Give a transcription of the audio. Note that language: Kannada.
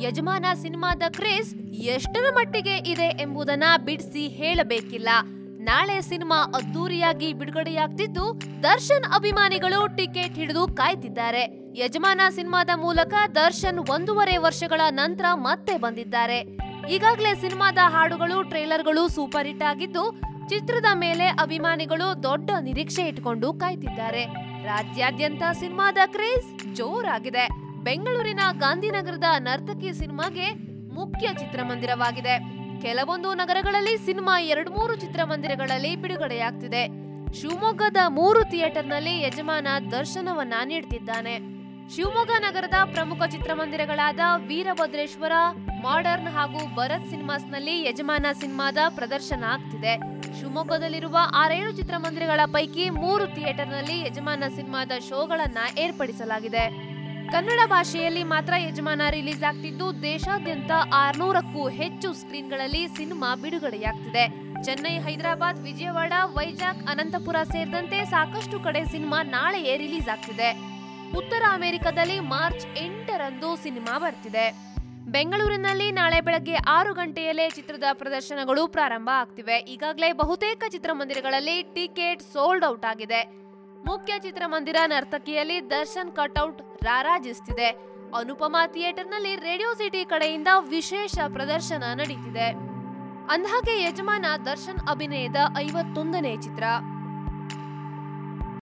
ಯಜಮಾನ ಸಿನಿಮಾದ ಕ್ರೇಜ್ ಎಷ್ಟರ ಮಟ್ಟಿಗೆ ಇದೆ ಎಂಬುದನ್ನ ಬಿಡಿಸಿ ಹೇಳಬೇಕಿಲ್ಲ. ನಾಳೆ ಸಿನಿಮಾ ಅದ್ದೂರಿಯಾಗಿ ಬಿಡುಗಡೆಯಾಗ್ತಿದ್ದು ದರ್ಶನ್ ಅಭಿಮಾನಿಗಳು ಟಿಕೆಟ್ ಹಿಡಿದು ಕಾಯ್ತಿದ್ದಾರೆ. ಯಜಮಾನ ಸಿನಿಮಾದ ಮೂಲಕ ದರ್ಶನ್ ಒಂದೂವರೆ ವರ್ಷಗಳ ನಂತರ ಮತ್ತೆ ಬಂದಿದ್ದಾರೆ. ಈಗಾಗಲೇ ಸಿನಿಮಾದ ಹಾಡುಗಳು, ಟ್ರೇಲರ್ಗಳು ಸೂಪರ್ ಹಿಟ್ ಆಗಿದ್ದು ಚಿತ್ರದ ಮೇಲೆ ಅಭಿಮಾನಿಗಳು ದೊಡ್ಡ ನಿರೀಕ್ಷೆ ಇಟ್ಕೊಂಡು ಕಾಯ್ತಿದ್ದಾರೆ. ರಾಜ್ಯಾದ್ಯಂತ ಸಿನಿಮಾದ ಕ್ರೇಜ್ ಜೋರಾಗಿದೆ. ಬೆಂಗಳೂರಿನ ಗಾಂಧಿನಗರದ ನರ್ತಕಿ ಸಿನಿಮಾಗೆ ಮುಖ್ಯ ಚಿತ್ರಮಂದಿರವಾಗಿದೆ. ಕೆಲವೊಂದು ನಗರಗಳಲ್ಲಿ ಸಿನಿಮಾ ಎರಡು ಮೂರು ಚಿತ್ರಮಂದಿರಗಳಲ್ಲಿ ಬಿಡುಗಡೆಯಾಗ್ತಿದೆ. ಶಿವಮೊಗ್ಗದ ಮೂರು ಥಿಯೇಟರ್ನಲ್ಲಿ ಯಜಮಾನ ದರ್ಶನವನ್ನ ನೀಡುತ್ತಿದ್ದಾನೆ ಶಿವಮೊಗ್ಗ ನಗರದ ಪ್ರಮುಖ ಚಿತ್ರಮಂದಿರಗಳಾದ ವೀರಭದ್ರೇಶ್ವರ, ಮಾಡರ್ನ್ ಹಾಗೂ ಭರತ್ ಸಿನಿಮಾಸ್ನಲ್ಲಿ ಯಜಮಾನ ಸಿನಿಮಾದ ಪ್ರದರ್ಶನ ಆಗ್ತಿದೆ. ಶಿವಮೊಗ್ಗದಲ್ಲಿರುವ ಆರೇಳು ಚಿತ್ರಮಂದಿರಗಳ ಪೈಕಿ ಮೂರು ಥಿಯೇಟರ್ನಲ್ಲಿ ಯಜಮಾನ ಸಿನಿಮಾದ ಶೋಗಳನ್ನ ಏರ್ಪಡಿಸಲಾಗಿದೆ. ಕನ್ನಡ ಭಾಷೆಯಲ್ಲಿ ಮಾತ್ರ ಯಜಮಾನ ರಿಲೀಸ್ ಆಗ್ತಿದ್ದು ದೇಶಾದ್ಯಂತ ಆರ್ನೂರಕ್ಕೂ ಹೆಚ್ಚು ಸ್ಕ್ರೀನ್ಗಳಲ್ಲಿ ಸಿನಿಮಾ ಬಿಡುಗಡೆಯಾಗ್ತಿದೆ. ಚೆನ್ನೈ, ಹೈದರಾಬಾದ್, ವಿಜಯವಾಡ, ವೈಜಾಗ್, ಅನಂತಪುರ ಸೇರಿದಂತೆ ಸಾಕಷ್ಟು ಕಡೆ ಸಿನಿಮಾ ನಾಳೆಯೇ ರಿಲೀಸ್ ಆಗ್ತಿದೆ. ಉತ್ತರ ಅಮೆರಿಕದಲ್ಲಿ ಮಾರ್ಚ್ ಎಂಟರಂದು ಸಿನಿಮಾ ಬರ್ತಿದೆ. ಬೆಂಗಳೂರಿನಲ್ಲಿ ನಾಳೆ ಬೆಳಗ್ಗೆ ಆರು ಗಂಟೆಯಲ್ಲೇ ಚಿತ್ರದ ಪ್ರದರ್ಶನಗಳು ಪ್ರಾರಂಭ ಆಗ್ತಿವೆ. ಈಗಾಗಲೇ ಬಹುತೇಕ ಚಿತ್ರಮಂದಿರಗಳಲ್ಲಿ ಟಿಕೆಟ್ ಸೋಲ್ಡ್ ಔಟ್ ಆಗಿದೆ. ಮುಖ್ಯ ಚಿತ್ರಮಂದಿರ ನರ್ತಕಿಯಲ್ಲಿ ದರ್ಶನ್ ಕಟ್ಔಟ್ ರಾರಾಜಿಸ್ತಿದೆ. ಅನುಪಮಾ ಥಿಯೇಟರ್ನಲ್ಲಿ ರೇಡಿಯೋ ಸಿಟಿ ಕಡೆಯಿಂದ ವಿಶೇಷ ಪ್ರದರ್ಶನ ನಡೀತಿದೆ. ಅಂದಹಾಗೆ ಯಜಮಾನ ದರ್ಶನ್ ಅಭಿನಯದ ಐವತ್ತೊಂದನೇ ಚಿತ್ರ.